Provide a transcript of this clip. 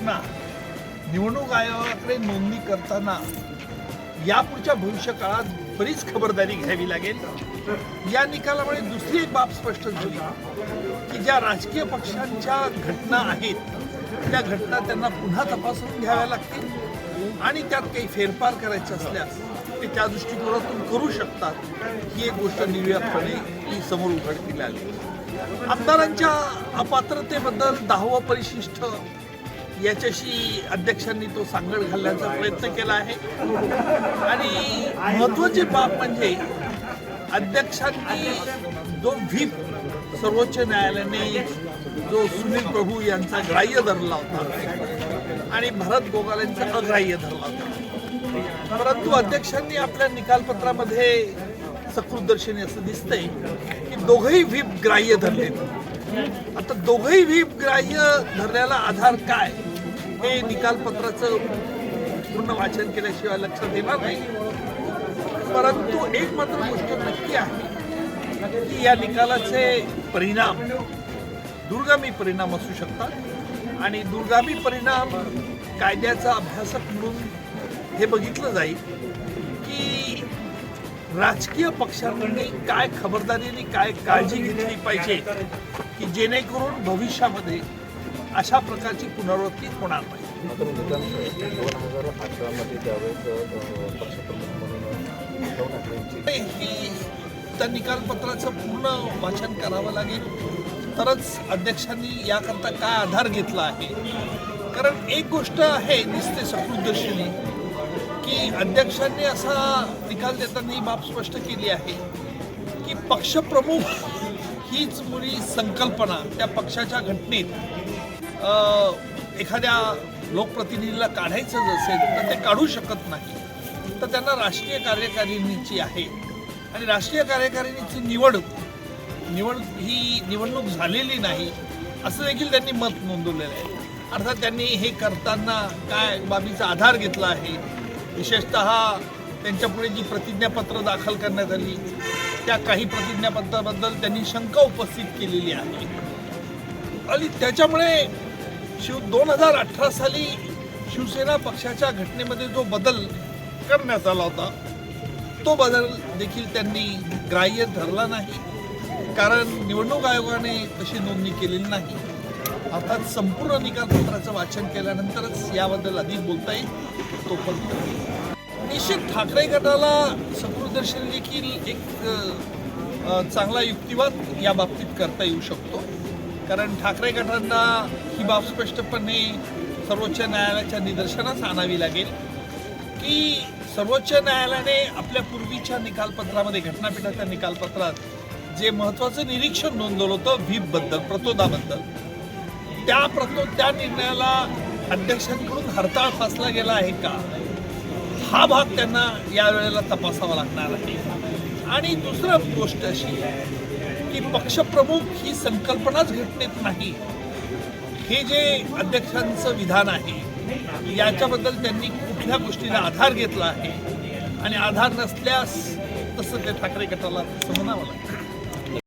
घटना निवडणूक आयोगाकडे नोंदणी करताना यापुढच्या भविष्य काळात बरीच खबरदारी घ्यावी लागेल. या निकालामुळे दुसरी एक बाब स्पष्ट झाली की ज्या राजकीय पक्षांच्या घटना आहेत त्या घटना त्यांना पुन्हा तपासून घ्याव्या लागतील आणि त्यात काही फेरफार करायचे असल्यास ते त्या दृष्टिकोनातून करू शकतात. ही एक गोष्ट निर्यातपणे ही समोर उघडकीला आली. आमदारांच्या अपात्रतेबद्दल दहावं परिशिष्ट याच्याशी अध्यक्षांनी तो सांगड घालण्याचा प्रयत्न केला आहे. आणि महत्वाची बाब म्हणजे अध्यक्षांनी जो व्हीप सर्वोच्च न्यायालयाने जो सुनील प्रभू यांचा ग्राह्य धरला होता आणि भरत गोगाल यांचा अग्राह्य धरला होता. परंतु अध्यक्षांनी आपल्या निकालपत्रामध्ये सकृतदर्शनी असं दिसतंय की दोघंही व्हीप ग्राह्य धरले आता दोघंही व्हीप ग्राह्य धरण्याला आधार काय? हे निकालपत्राचं पूर्ण वाचन केल्याशिवाय लक्षात येणार नाही. परंतु एक मात्र गोष्ट नक्की आहे की या निकालाचे परिणाम दुर्गामी परिणाम असू शकतात आणि दुर्गामी परिणाम कायद्याचा अभ्यासक म्हणून हे बघितलं जाईल की राजकीय पक्षांनी काय खबरदारीने काय काळजी घेतली पाहिजे की जेणेकरून भविष्यामध्ये अशा प्रकारची पुनरावृत्ती होणार नाही. दोन हजार अठरामध्ये पक्षप्रमुख म्हणून ही त्या निकालपत्राचं पूर्ण वाचन करावं लागेल. तरच अध्यक्षांनी याकरता काय आधार घेतला आहे? कारण एक गोष्ट आहे दिसते सकृतदर्शनी की अध्यक्षांनी असा निकाल देताना ही बाब स्पष्ट केली आहे की पक्षप्रमुख हीच मुळी संकल्पना त्या पक्षाच्या घटनेत एखाद्या लोकप्रतिनिधीला काढायचं जर असेल तर ते काढू शकत नाही. तर त्यांना राष्ट्रीय कार्यकारिणीची आहे. आणि राष्ट्रीय कार्यकारिणीची निवड निवड ही निवडणूक झालेली नाही असं देखील त्यांनी मत नोंदवलेलं आहे. अर्थात त्यांनी हे करताना काय बाबीचा आधार घेतला आहे विशेषत त्यांच्यापुढे जी प्रतिज्ञापत्र दाखल करण्यात आली त्या काही प्रतिज्ञापत्राबद्दल त्यांनी शंका उपस्थित केलेली आहे. आणि त्याच्यामुळे शिव दोन हजार अठरा साली शिवसेना पक्षाच्या घटनेमध्ये जो बदल करण्यात आला होता तो बदल देखील त्यांनी ग्राह्य धरला नाही. कारण निवडणूक आयोगाने तशी नोंदणी केलेली नाही. अर्थात संपूर्ण निकालपत्राचं वाचन केल्यानंतरच याबद्दल अधिक बोलता येईल तो पण निश्चित ठाकरे गटाला सकृदर्शन देखील एक चांगला युक्तिवाद या बाबतीत करता येऊ शकतो. कारण ठाकरे गटांना ही बाब स्पष्टपणे सर्वोच्च न्यायालयाच्या निदर्शनास आणावी लागेल की सर्वोच्च न्यायालयाने आपल्या पूर्वीच्या निकालपत्रामध्ये घटनापीठाच्या निकालपत्रात जे महत्त्वाचं निरीक्षण नोंदवलं होतं व्हीपबद्दल प्रतोदाबद्दल त्या प्रतो त्या निर्णयाला अध्यक्षांकडून हरताळ फासला गेला आहे का? हा भाग त्यांना यावेळेला तपासावा लागणार आहे. आणि दुसरं गोष्ट अशी आहे की पक्षप्रमुख ही संकल्पनाच घटनेत नाही. हे जे अध्यक्षांचं विधान आहे याच्याबद्दल त्यांनी कुठल्या गोष्टीला आधार घेतला आहे? आणि आधार नसल्यास तसं ते ठाकरे गटाला तसं म्हणावं लागतं.